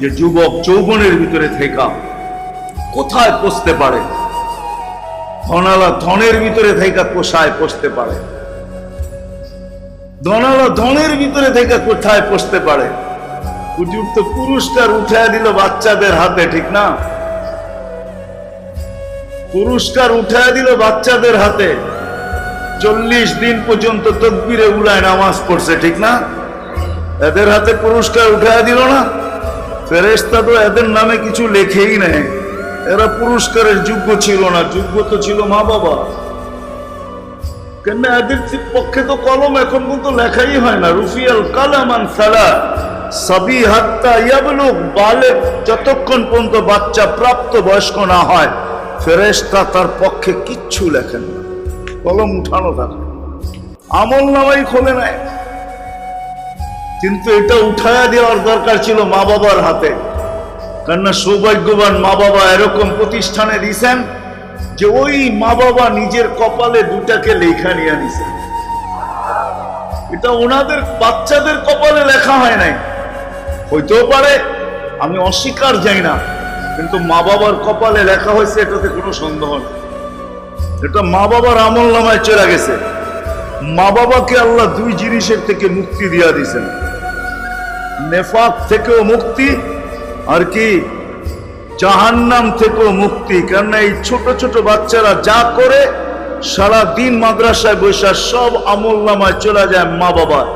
যে যুবক যৌবনের ভিতরে থেকা, কোথায় পৌঁছতে পারে? ধনালা ধনের ভিতরে থেকে কোষায় পৌঁছতে পারে? ধনালা ধনের ভিতরে থেকে কোথায় পৌঁছতে পারে? হুজুর তো পুরস্কার উঠায় দিল বাচ্চাদের হাতে, ঠিক না? পুরস্কার উঠায় দিল বাচ্চাদের হাতে। চল্লিশ দিন পর্যন্ত তকবিরে উলায় নামাজ পড়ছে, ঠিক না? এদের হাতে পুরস্কার উঠায় দিল না? ফেরেস্তা তো এদের নামে কিছু লেখেই নেয় এরা পুরস্কারের যোগ্য ছিল না, যোগ্য তো ছিল মা বাবা। কেন এদের পক্ষে তো কলম এখন পর্যন্ত লেখাই হয় না। রুফিয়াল কালামান সালা সাবি হাত্তা ইয়াবলুক বালে যতক্ষণ পর্যন্ত বাচ্চা প্রাপ্ত বয়স্ক না হয় ফেরেস্তা তার পক্ষে কিচ্ছু লেখেন না। কলম উঠানো থাকে। আমল নামাই খোলে নেয় কিন্তু এটা উঠায়া দেওয়ার দরকার ছিল মা বাবার হাতে। কেননা সৌভাগ্যবান মা বাবা এরকম প্রতিষ্ঠানে দিছেন যে ওই মা বাবা নিজের কপালে দুটাকে লেখা নিয়ে নিছেন এটা ওনাদের বাচ্চাদের কপালে লেখা হয় নাই। হইতেও পারে, আমি অস্বীকার যাই না, কিন্তু মা বাবার কপালে লেখা হয়েছে, এটাতে কোনো সন্দেহ নেই। এটা মা বাবার আমল নামায় চলে গেছে। মা বাবাকে আল্লাহ দুই জিনিসের থেকে মুক্তি দিয়া দিছেন। নেফাক থেকেও মুক্তি, আর কি? জাহান্নাম থেকেও মুক্তি। কেননা এই ছোট ছোট বাচ্চারা যা করে সারা দিন মাদ্রাসায় বৈশা সব আমল নামায় চলে যায় মা বাবার।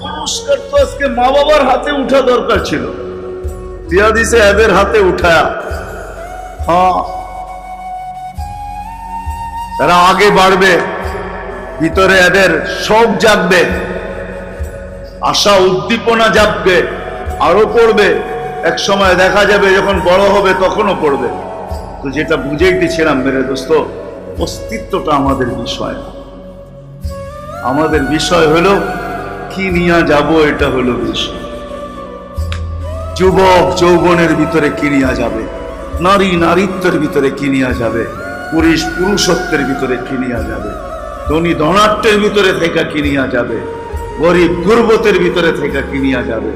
পুরস্কার তো আজকে মা বাবার হাতে উঠা দরকার ছিল। দিয়া দিছে এদের হাতে উঠায়া। হ্যাঁ। তারা আগে বাড়বে, ভিতরে এদের সব জাগবে। আশা উদ্দীপনা জাগবে, আরও পড়বে। এক সময় দেখা যাবে যখন বড় হবে তখনও পড়বে। তো যেটা বুঝাইতেছিলাম মেরে দোস্ত, অস্তিত্বটা আমাদের বিষয়। আমাদের বিষয় হলো, কি নিয়ে যাব এটা হলো বিষয়। যুবক যৌবনের ভিতরে কি নিয়ে যাবে? নারী নারীত্বের ভিতরে কি নিয়ে যাবে? পুরুষ পুরুষত্বের ভিতরে কি নিয়ে যাবে? ধনী ধনাট্যের ভিতরে থেকে কি নিয়ে যাবে? গরিব গুরবতের ভিতরে থেকে কিনিয়া যাবে।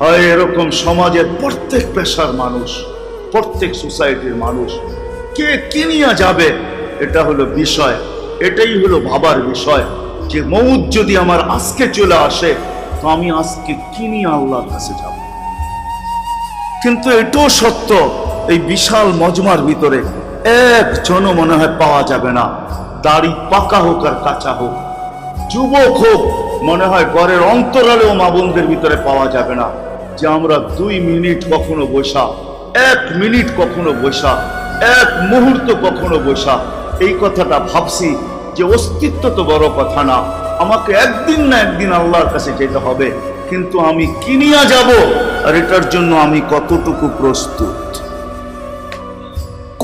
হয় এরকম সমাজের প্রত্যেক পেশার মানুষ, প্রত্যেক সোসাইটির মানুষ, কে কিনিয়া যাবে, এটা হলো বিষয়, এটাই হলো ভাবার বিষয়। যে মৌত যদি আমার আজকে চলে আসে, তো আমি আজকে কি নিয়ে আল্লাহর কাছে যাব। কিন্তু এটাও সত্য, এই বিশাল মজমার ভিতরে একজনও মনে হয় পাওয়া যাবে না। দাড়ি পাকা হোক আর কাঁচা হোক, যুবক হোক মনে হয় ঘরের অন্তরালেও মা বোনদের ভিতরে পাওয়া যাবে না যে আমরা দুই মিনিট কখনো বসা, এক মিনিট কখনো বসা, এক মুহূর্ত কখনো বসা। এই কথাটা ভাবছি যে অস্তিত্ব তো বড় কথা না, আমাকে একদিন না একদিন আল্লাহর কাছে যেতে হবে। কিন্তু আমি কিনিয়া যাব? আর এটার জন্য আমি কতটুকু প্রস্তুত?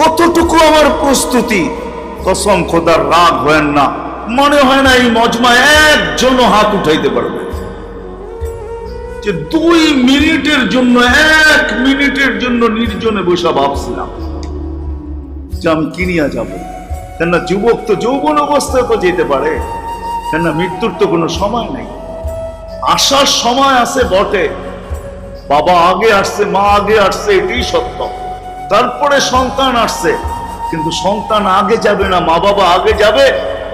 কতটুকু আমার প্রস্তুতি? কসম, খোদার রাগ হয় না। মনে হয় না এই মজমা একজনও হাত উঠাইতে পারবে। যে দুই মিনিটের জন্য, এক মিনিটের জন্য নির্জনে বসে ভাবছিলাম যে আমি কিনিয়া যাব? কেননা যুবক তো যৌবন অবস্থায় তো যেতে পারে, কেননা মৃত্যুর তো কোনো সময় নেই। আসার সময় আছে বটে। বাবা আগে আসছে, মা আগে আসছে, এটাই সত্য। তারপরে সন্তান আসছে, কিন্তু সন্তান আগে যাবে না, মা বাবা আগে যাবে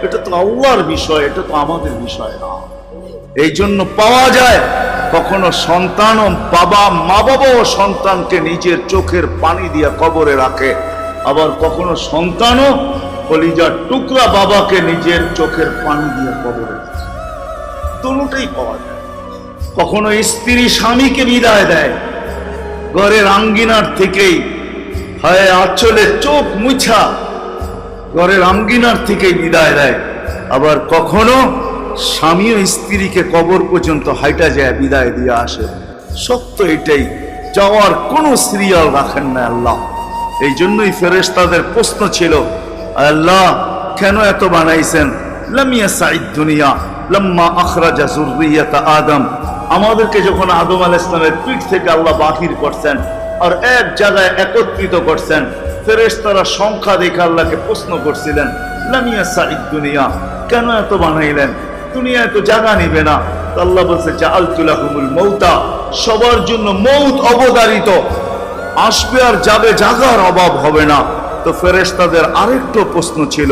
এটা তো আল্লাহর বিষয়, এটা তো আমাদের বিষয় না। এই জন্য পাওয়া যায় কখনো সন্তান বাবা, মা বাবাও সন্তানকে নিজের চোখের পানি দিয়ে কবরে রাখে। আবার কখনো সন্তানও কলিজার টুকরা বাবাকে নিজের চোখের পানি দিয়ে কবরে রাখে। দুটোই পাওয়া যায়। কখনো স্ত্রী স্বামীকে বিদায় দেয়। ঘরের আঙ্গিনার থেকেই হয়, আচলে চোখ মুছা ঘরের আঙ্গিনার থেকেই বিদায় দেয় আবার কখনো স্বামীও স্ত্রীকে কবর পর্যন্ত হাইটা যায়, বিদায় দিয়ে আসে। সত্য এটাই, যাওয়ার কোনো সিরিয়াল রাখেন না আল্লাহ। এই জন্যই ফেরেশ তাদের প্রশ্ন ছিল, আল্লাহ, কেন এত বানাইছেন? লামিয়া সাইদ দুনিয়া, লম্মা আখরাজা জুররিয়াতা আদম। আমাদেরকে যখন আদম আল ইসলামের পিঠ থেকে আল্লাহ বাহির করছেন, আর এক জায়গায় একত্রিত করছেন ফেরেশতারা সংখ্যা দেখে আল্লাহকে প্রশ্ন করছিলেন, লামিয়া সাইদ দুনিয়া, কেন এত বানাইলেন? দুনিয়া এত জায়গা নিবে না। আল্লাহ বলছে যে জাআলতুলাহুমুল মৌতা, সবার জন্য মৌত অবদারিত আসবে আর যাবে জাগার অভাব হবে না। তো ফেরেশতাদের আরেকটা প্রশ্ন ছিল,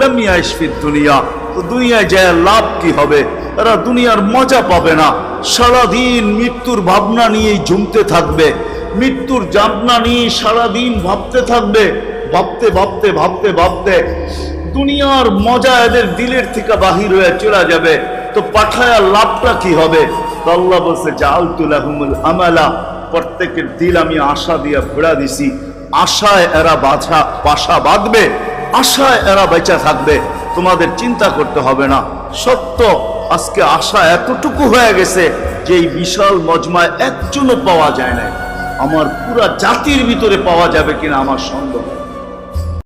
লামিয়া ইসফির দুনিয়া, তো দুনিয়ায় যায় লাভ কি হবে? এরা দুনিয়ার মজা পাবে না। সারাদিন মৃত্যুর ভাবনা নিয়েই ঝুমতে থাকবে। মৃত্যুর জাবনা নিয়ে সারাদিন ভাবতে থাকবে, ভাবতে ভাবতে ভাবতে ভাবতে দুনিয়ার মজা এদের দিলের থেকে বাহির হয়ে চলে যাবে। তো পাঠায়া লাভটা কি হবে? আল্লাহ বলছে জালতুলাহুমুল আমালা। প্রত্যেকের দিল আমি আশা দিয়া ভেড়া দিছি। আশায় এরা বাছা বাসা বাঁধবে, আশায় এরা বেঁচে থাকবে। তোমাদের চিন্তা করতে হবে না। সত্য, আজকে আশা এতটুকু হয়ে গেছে যে এই বিশাল মজমায় একজনও পাওয়া যায় না আমার পুরা জাতির ভিতরে পাওয়া যাবে কিনা আমার সন্দেহ।